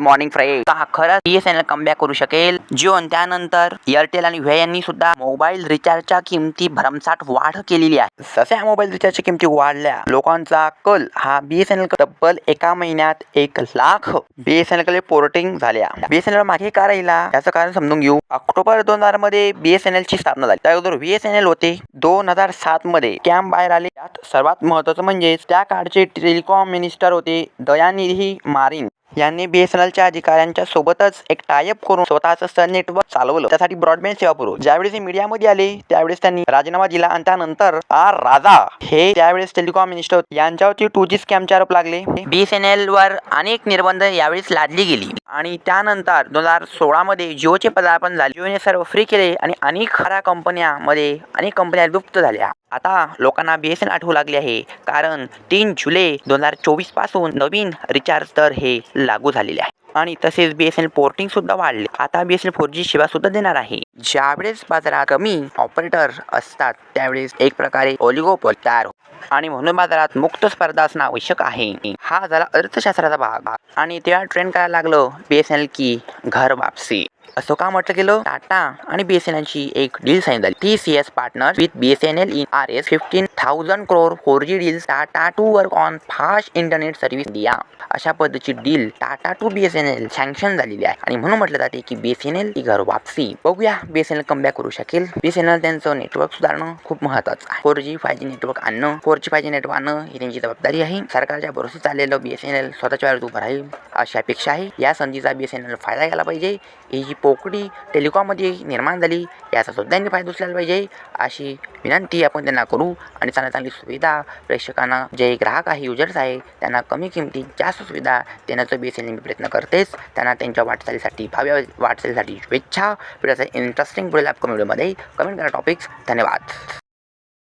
Morning friend हा खरंच BSNL comeback करू शकेल? जिओन त्यानंतर. एअरटेल आणि व्हे यांनी सुद्धा मोबाईल रिचार्जच्या किमती भरमसाठ वाढ केलेली आहे. जशा मोबाईल रिचार्जच्या किमती वाढल्या. लोकांचा कल हा बीएसएनएल तब्बल एका महिन्यात एक लाख बीएसएनएलकडे पोर्टिंग झाल्या. बीएसएनएल मागे का राहिला? याचं कारण समजून घेऊ. ऑक्टोबर दोन हजारमध्ये बीएसएनएल ची स्थापना झाली. त्याबरोबर बीएसएनएल होते दोन हजार सात मध्ये. कॅम्प बाहेर आले. त्यात सर्वात महत्वाचं म्हणजे त्या काळचे टेलिकॉम मिनिस्टर होते दयानिधी मारिन. यांनी बी एस एन एलच्या अधिकाऱ्यांच्या सोबतच एक टायअप करून स्वतःचं सन नेटवर्क चालवलं. त्यासाठी ब्रॉडबँड सेवा पुरवू ज्यावेळेस मीडियामध्ये आले त्यावेळेस त्यांनी राजीनामा दिला आणि त्यानंतर आर राजा हे त्यावेळेस टेलिकॉम मिनिस्टर होते. यांच्यावरती टू जी स्कॅमचे आरोप लागले. बी एस एन एल वर अनेक निर्बंध यावेळेस लादली गेली. आणि त्यानंतर दोन हजार सोळामध्ये जिओचे पदार्पण झाले. जिओने सर्व फ्री केले आणि अनेक खऱ्या कंपन्यामध्ये अनेक कंपन्या लुप्त झाल्या. आता लोकांना बी एस एन आठवू लागले आहे. कारण तीन जुलै दोन हजार चोवीसपासून नवीन रिचार्ज दर हे लागू झालेले आहे. आणि तसेच बी एस एन पोर्टिंग सुद्धा वाढले. आता B S N four G सेवा सुद्धा देणार आहे. ज्यावेळेस बाजारात कमी ऑपरेटर असतात त्यावेळेस एक प्रकारे ओलिगोपोल तयार हो- आणि म्हणून बाजारात मुक्त स्पर्धा असणं आवश्यक आहे. हा झाला अर्थशास्त्राचा भाग. आणि तेव्हा ट्रेंड करायला लागलो? बी एस एन एल की घर वापसी. असं का म्हटलं गेलं. टाटा आणि बी एस एन एलची एक डील साईन झाली. T C S partner with B S N L in R S fifteen thousand crore four G deal Tata to work on fast internet service दिया अशा पद्धतीची deal Tata to B S N L sanction झालेली आहे. आणि म्हणून म्हटलं जाते की B S N L ही घर वापसी. बघूया B S N L comeback करू शकेल. बी एस एन एल त्यांचं नेटवर्क सुधारणं खूप महत्त्वाचं आहे. Four G five G network आणणं four G five G network आणणं ही त्यांची जबाबदारी आहे. सरकारच्या भरोसे चाललेलं बी एस एन एल स्वतःच्या वेळेत उभं राहील अशी अपेक्षा आहे. या संधीचा बी एस एन एल फायदा घ्यायला पाहिजे. ही जी पोकळी टेलिकॉममध्ये निर्माण झाली. याचा सुद्धा त्यांनी फायदा उचलायला पाहिजे अशी विनंती आपण त्यांना करू. आणि चांगल्या चांगली सुविधा प्रेक्षकांना जे ग्राहक आहे युजर्स आहे त्यांना कमी किमतीत जास्त सुविधा देण्याचं बी एस एन प्रयत्न करतेच. त्यांना त्यांच्या वाटचालीसाठी भाव्य वाटचालीसाठी शुभेच्छा. व्हिडिओचा इंटरेस्टिंग पुढील अपकमिंग व्हिडिओमध्ये कमेंट करा टॉपिक्स धन्यवाद.